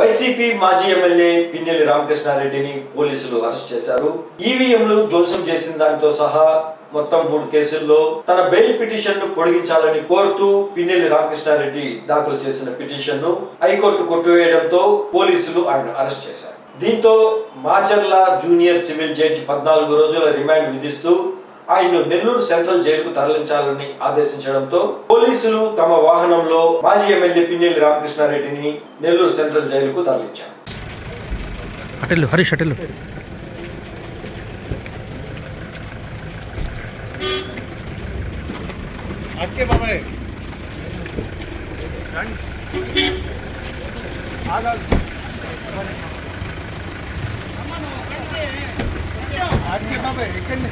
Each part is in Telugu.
వైసీపీ మాజీ ఎమ్మెల్యే పిన్నెల్లి రామకృష్ణారెడ్డిని పోలీసులు అరెస్ట్ చేశారు. ఈవీఎంలు ధ్వంసం చేసిన దానితో సహా మొత్తం మూడు కేసుల్లో తన బెయిల్ పిటిషన్ను పొడిగించాలని కోరుతూ పిన్నెల్లి రామకృష్ణారెడ్డి దాఖలు చేసిన పిటిషన్ను హైకోర్టు కొట్టివేయడంతో పోలీసులు ఆయన అరెస్ట్ చేశారు. దీంతో మాచర్ల జూనియర్ సివిల్ జడ్జి పద్నాలుగు రోజుల రిమాండ్ విధిస్తూ ఆయన్ను నెల్లూరు సెంట్రల్ జైలుకు తరలించాలని ఆదేశించడంతో పోలీసులు తమ వాహనంలో మాజీ ఎమ్మెల్యే పిన్నెల్లి రామకృష్ణారెడ్డిని నెల్లూరు సెంట్రల్ జైలుకు తరలించారు. అటెల్లు హరీష్ అటెల్లు. అక్కే బాబాయ్. అక్కే బాబాయ్ ఎక్కండి.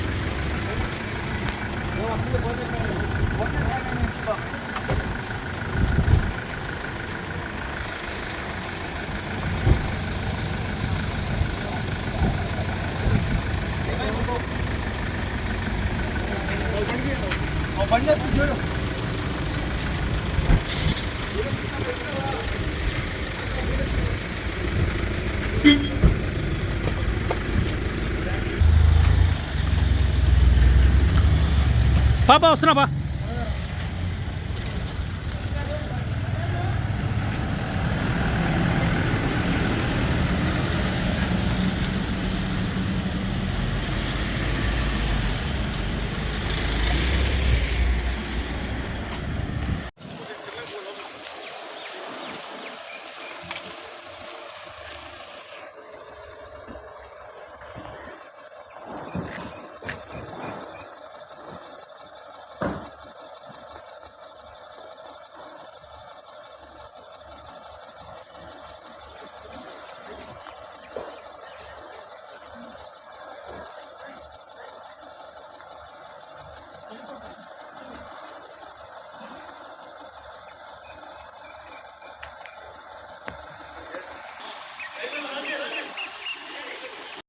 Понятно, Юрий. Pá, pá, o sinal, pá.